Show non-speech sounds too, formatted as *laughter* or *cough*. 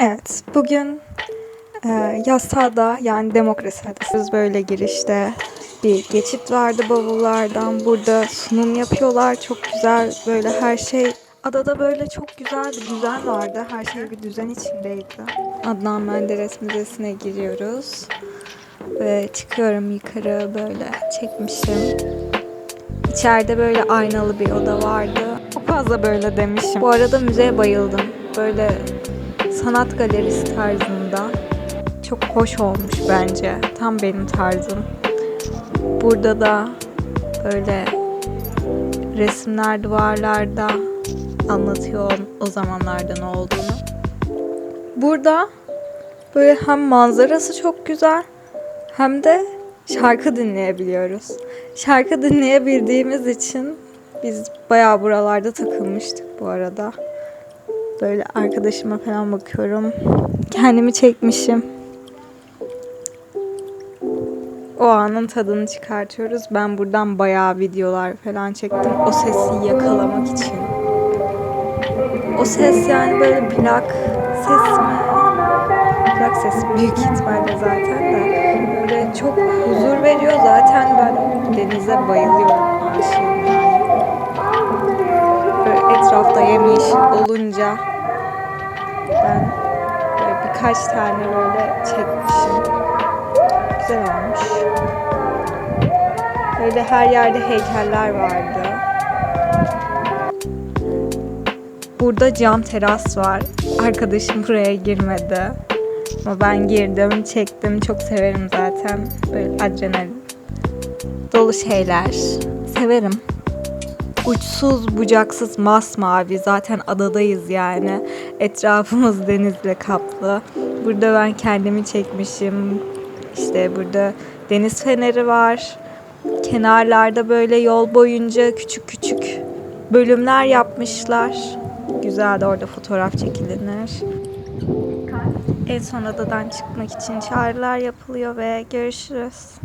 Evet, bugün e, yasada yani demokrasi adasız böyle girişte bir geçit vardı bavullardan. Burada sunum yapıyorlar. Çok güzel böyle her şey. Adada böyle çok güzel bir düzen vardı. Her şey bir düzen içindeydi. Adnan Menderes Müzesi'ne giriyoruz. Ve çıkıyorum yukarı böyle çekmişim. İçeride böyle aynalı bir oda vardı. Çok fazla böyle demişim. Bu arada müzeye bayıldım. Böyle sanat galerisi tarzında. Çok hoş olmuş bence. Tam benim tarzım. Burada da böyle resimler duvarlarda anlatıyor o zamanlarda ne olduğunu. Burada böyle hem manzarası çok güzel hem de şarkı dinleyebiliyoruz. Şarkı dinleyebildiğimiz için biz bayağı buralarda takılmıştık bu arada. Böyle arkadaşıma falan bakıyorum. Kendimi çekmişim. O anın tadını çıkartıyoruz. Ben buradan bayağı videolar falan çektim. O sesi yakalamak için. O ses yani böyle plak ses mi? Plak sesi büyük ihtimalle zaten de. Böyle çok huzur veriyor. Zaten ben denize bayılıyorum. Etrafta yemyeşil olunca ben birkaç tane böyle çekmişim. Güzel olmuş. Böyle her yerde heykeller vardı. Burada cam teras var. Arkadaşım buraya girmedi. Ama ben girdim, çektim. Çok severim zaten. Böyle adrenalin dolu şeyler. Severim. Uçsuz bucaksız masmavi. Zaten adadayız yani. Etrafımız *laughs* denizle kaplı. Burada ben kendimi çekmişim. İşte burada deniz feneri var. Kenarlarda böyle yol boyunca küçük küçük bölümler yapmışlar. Güzel de orada fotoğraf çekilinir. En son adadan çıkmak için çağrılar yapılıyor ve görüşürüz.